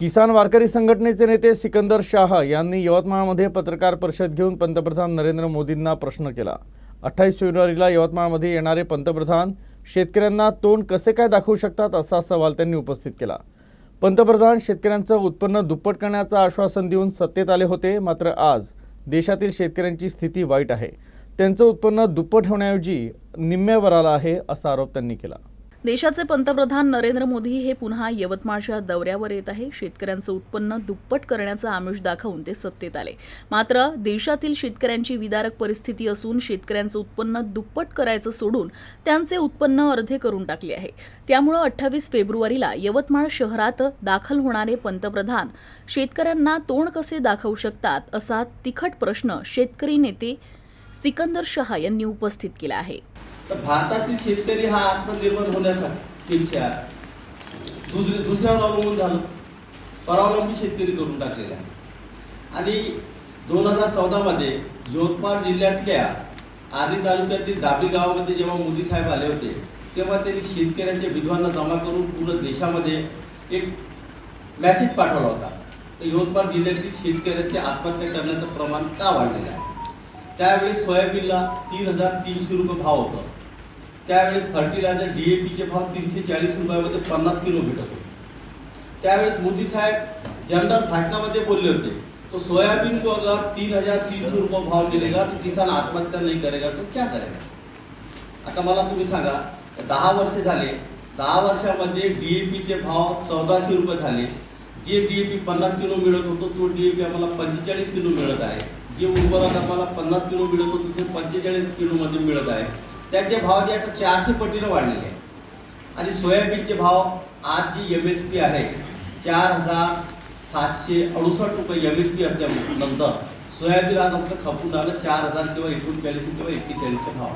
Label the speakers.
Speaker 1: किसान वारकरी संघटनेचे नेते सिकंदर शाह यांनी यवतमाळमध्ये पत्रकार परिषद घेऊन पंतप्रधान नरेंद्र मोदींना प्रश्न केला. अठ्ठावीस फेब्रुवारीला यवतमाळमध्ये येणारे पंतप्रधान शेतकऱ्यांना तोंड कसे काय दाखवू शकतात असा सवाल त्यांनी उपस्थित केला. पंतप्रधान शेतकऱ्यांचं उत्पन्न दुप्पट करण्याचं आश्वासन देऊन सत्तेत आले होते मात्र आज देशातील शेतकऱ्यांची स्थिती वाईट आहे. त्यांचं उत्पन्न दुप्पट होण्याऐवजी निम्म्यावर आलं आहे असा आरोप त्यांनी केला.
Speaker 2: देशाचे पंतप्रधान नरेंद्र मोदी हे पुन्हा यवतमाळच्या दौऱ्यावर येत आहे. शेतकऱ्यांचं उत्पन्न दुप्पट करण्याचा आमिष दाखवून ते सत्तेत आले. मात्र देशातील शेतकऱ्यांची विदारक परिस्थिती असून शेतकऱ्यांचं उत्पन्न दुप्पट करायचं सोडून त्यांचे उत्पन्न अर्धे करून टाकले आहे. त्यामुळं अठ्ठावीस फेब्रुवारीला यवतमाळ शहरात दाखल होणारे पंतप्रधान शेतकऱ्यांना तोंड कसे दाखवू शकतात असा तिखट प्रश्न शेतकरी नेते सिकंदर शहा यांनी उपस्थित केला आहे.
Speaker 3: तर भारतातील शेतकरी हा आत्मनिर्भर होण्यासाठी पेक्षा दुसरी दुसऱ्यावर अवलंबून झालं. परावलंबी शेतकरी करून टाकलेला आहे. आणि दोन हजार चौदामध्ये यवतमाळ जिल्ह्यातल्या आर्णी तालुक्यातील दाबी गावामध्ये जेव्हा मोदी साहेब आले होते तेव्हा त्यांनी शेतकऱ्यांच्या विधवांना जमा करून पूर्ण देशामध्ये एक मॅसेज पाठवला होता. तर यवतमाळ जिल्ह्यातील शेतकऱ्यांचे आत्महत्या करण्याचं प्रमाण का वाढलेलं आहे? त्यावेळी सोयाबीनला तीन हजार तीनशे रुपये भाव होता. त्यावेळेस फर्टिलायझर डी ए पीचे भाव तीनशे चाळीस रुपयामध्ये पन्नास किलो भेटत होते. त्यावेळेस मोदी साहेब जनरल भाषणामध्ये बोलले होते तो सोयाबीन को अगर तीन हजार तीन सौ रुपये भाव मिलेगा तो किसान आत्महत्या नहीं करेगा तो क्या करेगा? आता मला तुम्ही सांगा दहा वर्ष झाले दहा वर्षामध्ये डी ए पीचे भाव चौदाशे रुपये झाले जे डी ए पी पन्नास किलो मिळत होतो तो डी ए पी आम्हाला पंचेचाळीस किलो मिळत आहे. जे उर्वरक आम्हाला पन्नास किलो मिळत होतं ते पंचेचाळीस किलोमध्ये मिळत आहे. त्याचे भाव जे आता चारशे पटीनं वाढलेले आहे आणि सोयाबीनचे भाव आज जी एम एस पी आहे चार हजार सातशे अडुसष्ट रुपये एम एस पी असल्यानंतर सोयाबीन आज आमचं खपून आलं चार हजार किंवा एकोणचाळीस किंवा एक्केचाळीसचे भाव